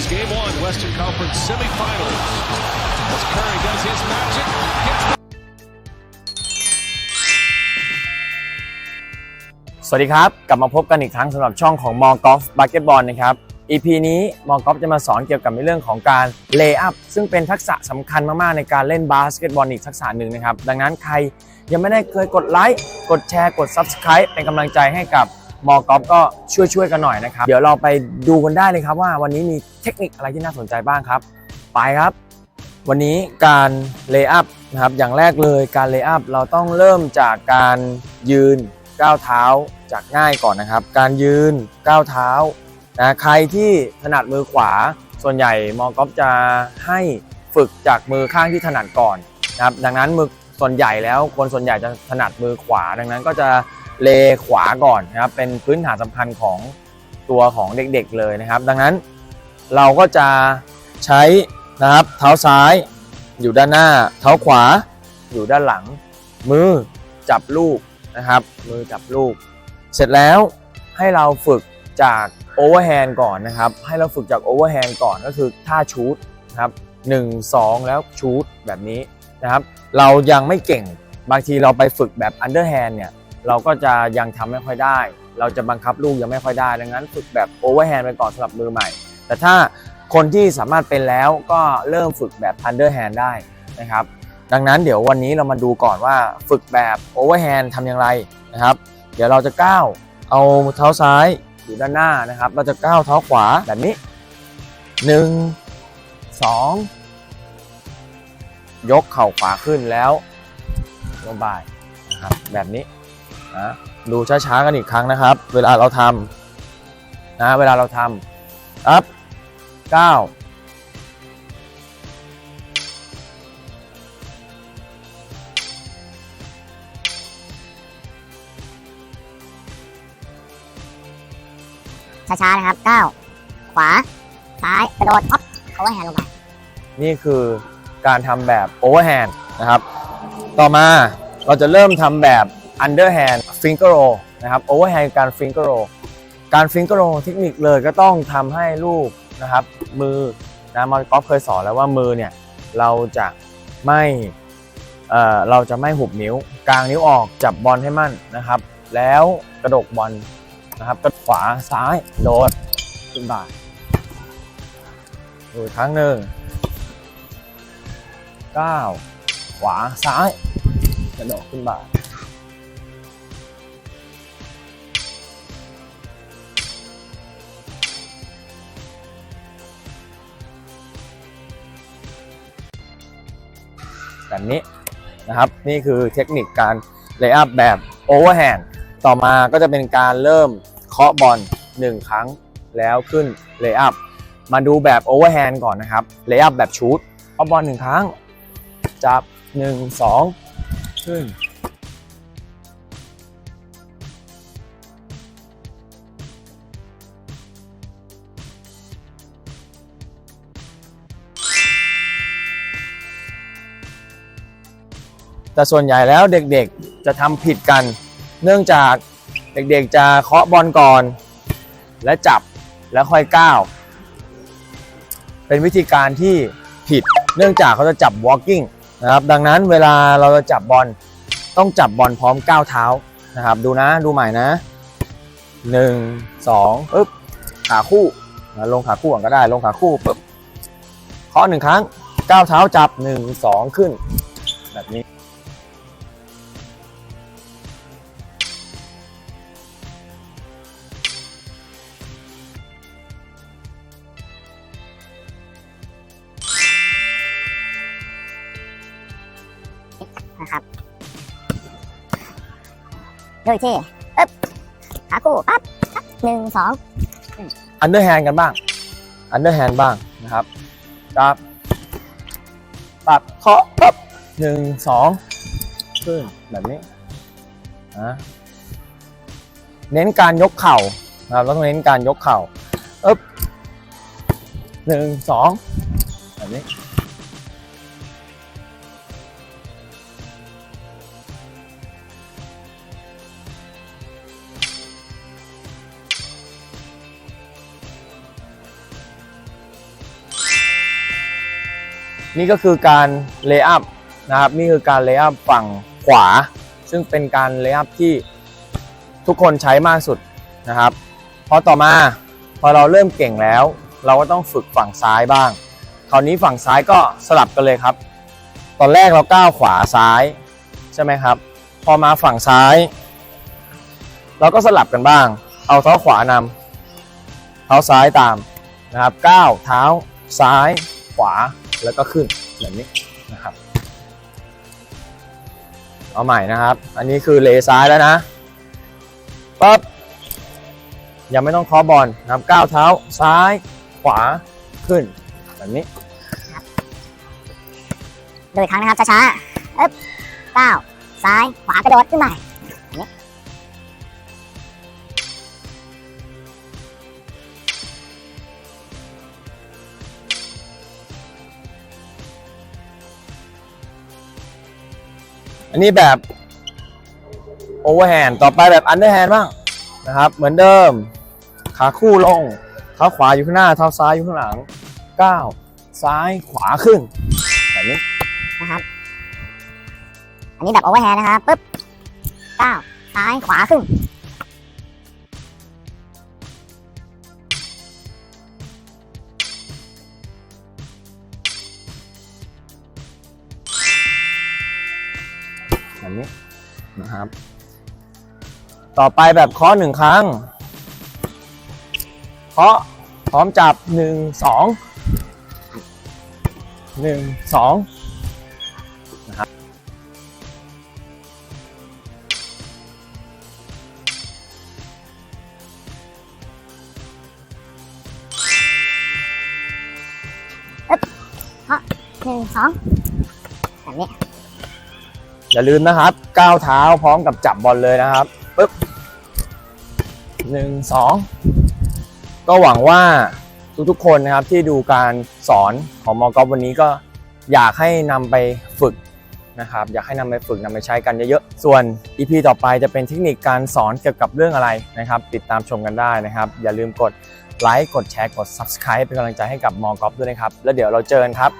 is game one, Western Conference semifinals. As Curry does his magic, hits the สวัสดีครับ กลับมาพบกันอีกครั้งสำหรับช่องของมอกอล์ฟบาสเกตบอลนะครับ EP นี้มอกอล์ฟจะมาสอนเกี่ยวกับในเรื่องของการเลย์อัพซึ่งเป็นทักษะสำคัญมาก ๆ ในการเล่นบาสเกตบอลอีกทักษะหนึ่งนะครับ ดังนั้นใครยังไม่ได้เคยกดไลค์กดแชร์กด Subscribe เป็นกำลังใจให้กับ มอกอฟก็ช่วยๆกันหน่อยนะครับ เดี๋ยวเราไปดูกันได้เลยครับว่าวันนี้มีเทคนิคอะไรที่น่าสนใจบ้างครับ ไปครับ วันนี้การเลย์อัพนะครับอย่างแรกเลยการเลย์อัพเราต้องเริ่มจากการยืนก้าวเท้าจากง่ายก่อนนะครับ การยืนก้าวเท้านะใครที่ถนัดมือขวา ส่วนใหญ่มอกอฟจะให้ฝึกจากมือข้างที่ถนัดก่อนนะครับดังนั้นมือส่วนใหญ่แล้วคนส่วนใหญ่จะถนัดมือขวา ดังนั้นก็จะ เลขวาก่อนนะครับเป็นพื้นฐานสำคัญของตัวของเด็กๆเลยนะครับ ดังนั้นเราก็จะใช้นะครับเท้าซ้ายอยู่ด้านหน้า เท้าขวาอยู่ด้านหลัง มือจับลูกนะครับ มือจับลูก เสร็จแล้วให้เราฝึกจากโอเวอร์แฮนด์ก่อนนะครับ ให้เราฝึกจากโอเวอร์แฮนด์ก่อนก็คือท่าชูตนะครับหนึ่งสองแล้วชูตแบบนี้นะครับ เรายังไม่เก่งบางทีเราไปฝึกแบบอันเดอร์แฮนด์เนี่ย เราก็จะยังทำไม่ค่อยได้ เราจะบังคับลูกยังไม่ค่อยได้ ดังนั้นฝึกแบบโอเวอร์แฮนด์ไปก่อนสำหรับมือใหม่ แต่ถ้าคนที่สามารถเป็นแล้วก็เริ่มฝึกแบบอันเดอร์แฮนด์ได้นะครับ ดังนั้นเดี๋ยววันนี้เรามาดูก่อนว่าฝึกแบบโอเวอร์แฮนด์ทำอย่างไรนะครับ เดี๋ยวเราจะก้าวเอาเท้าซ้ายอยู่ด้านหน้านะครับ เราจะก้าวเท้าขวาแบบนี้ 1 2 ยกเข่าขวาขึ้นแล้วลงบ่ายนะครับแบบนี้ นะดูช้าๆกันอีกครั้งนะครับ เวลาเราทำนะเวลาเราทำอัพ9ช้าๆนะครับก้าวขวา ซ้ายกระโดดอ๊อฟเขาว่าแฮนด์ลงไป นี่คือการทำแบบโอเวอร์แฮนด์นะครับ ต่อมาเราจะเริ่มทำแบบ underhand finger roll น ฟลิงกโรนะครับ overhand การ finger roll การ finger roll เทคนิคเลยก็ต้องทำให้ลูกนะครับ มือนะมอลกอฟเคยสอนแล้วว่ามือเนี่ย เราจะไม่เอ่อเราจะไม่หุบนิ้ว กลางนิ้วออกจับบอลให้มั่นนะครับ แล้วกระดกบอลนะครับกระขวาซ้ายโดดขึ้นบ่าดูอีกครั้งหนึ่งก้าวขวาซ้ายกระโดดขึ้นบ่า แบบนี้นะครับ นี่คือเทคนิคการเลย์อัพแบบโอเวอร์แฮนด์ต่อมาก็จะเป็นการเริ่มเคาะบอล1 ครั้งแล้วขึ้นเลย์อัพมาดูแบบโอเวอร์แฮนด์ก่อนนะครับเลย์อัพแบบชูตเคาะบอล1 ครั้ง จับ 1 2 ขึ้น แต่ส่วนใหญ่แล้วเด็กๆจะทำผิดกัน เนื่องจากเด็กๆจะเคาะบอลก่อน และจับแล้วค่อยก้าว เป็นวิธีการที่ผิด เนื่องจากเขาจะจับ walking นะครับ ดังนั้นเวลาเราจะจับบอลต้องจับบอลพร้อมก้าวเท้านะครับ ดูนะดูใหม่นะ1 2ปึ๊บขาคู่ลงขาคู่ก่อนก็ได้ ลงขาคู่ปึ๊บเคาะหนึ่งครั้งก้าวเท้าจับ1 2ขึ้น แบบนี้ นะครับ โดยที่ปึ๊บขาคู่ปั๊บปั๊บหนึ่งสองอันเดอร์แฮนด์กันบ้าง อันเดอร์แฮนด์บ้างนะครับจับปับเคาะปั๊บหนึ่งสองขึ้นแบบนี้นะเน้นการยกเข่านะครับเราต้องเน้นการยกเข่าอึ๊บหนึ่งสองแบบนี้ นี่ก็คือการเลย์อัพนะครับนี่คือการเลย์อัพฝั่งขวา ซึ่งเป็นการเลย์อัพที่ทุกคนใช้มากสุดนะครับพอต่อมาพอเราเริ่มเก่งแล้ว เราก็ต้องฝึกฝั่งซ้ายบ้าง คราวนี้ฝั่งซ้ายก็สลับกันเลยครับ ตอนแรกเราก้าวขวาซ้ายใช่ไหมครับ พอมาฝั่งซ้าย เราก็สลับกันบ้าง เอาเท้าขวานำเท้าซ้ายตามนะครับก้าวเท้าซ้ายขวา แล้วก็ขึ้นแบบนี้นะครับ เอาใหม่นะครับ อันนี้คือเลซ้ายแล้วนะปั๊บยังไม่ต้องเคอบอลนะครับก้าวเท้าซ้ายขวาขึ้นแบบนี้ดูอีกครั้งนะครับช้าๆเอ๊บก้าวซ้ายขวากระโดดขึ้นมา อันนี้แบบโอเวอร์แฮนด์ต่อไปแบบอันเดอร์แฮนด์บ้างนะครับ เหมือนเดิม ขาคู่ลงเท้าขวาอยู่ข้างหน้าเท้าซ้ายอยู่ข้างหลังก้าวซ้ายขวาขึ้นแบบนี้นะครับ อันนี้แบบโอเวอร์แฮนด์นะครับปุ๊บก้าวซ้ายขวาขึ้น ครับ ต่อไปแบบเคาะหนึ่งครั้งเคาะพร้อมจับหนึ่งสองหนึ่งสองนะครับหนึ่งสองแบบนี้ อย่าลืมนะครับก้าวเท้าพร้อมกับจับบอลเลยนะครับปึ๊บหนึ่งสองก็หวังว่าทุกๆคนนะครับที่ดูการสอนของมอกอฟวันนี้ก็อยากให้นำไปฝึกนะครับ อยากให้นำไปฝึกนำไปใช้กันเยอะๆ ส่วน EP ต่อไปจะเป็นเทคนิคการสอนเกี่ยวกับเรื่องอะไรนะครับ ติดตามชมกันได้นะครับ อย่าลืมกดไลค์กดแชร์กด Subscribe เป็นกำลังใจให้กับมอกอฟด้วยนะครับ แล้วเดี๋ยวเราเจอกันครับ